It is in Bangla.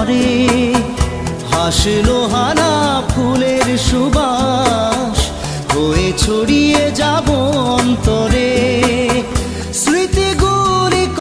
ঝরে। হাসলো হানা ফুলের সুবাস। হয়ে ছড়িয়ে যাব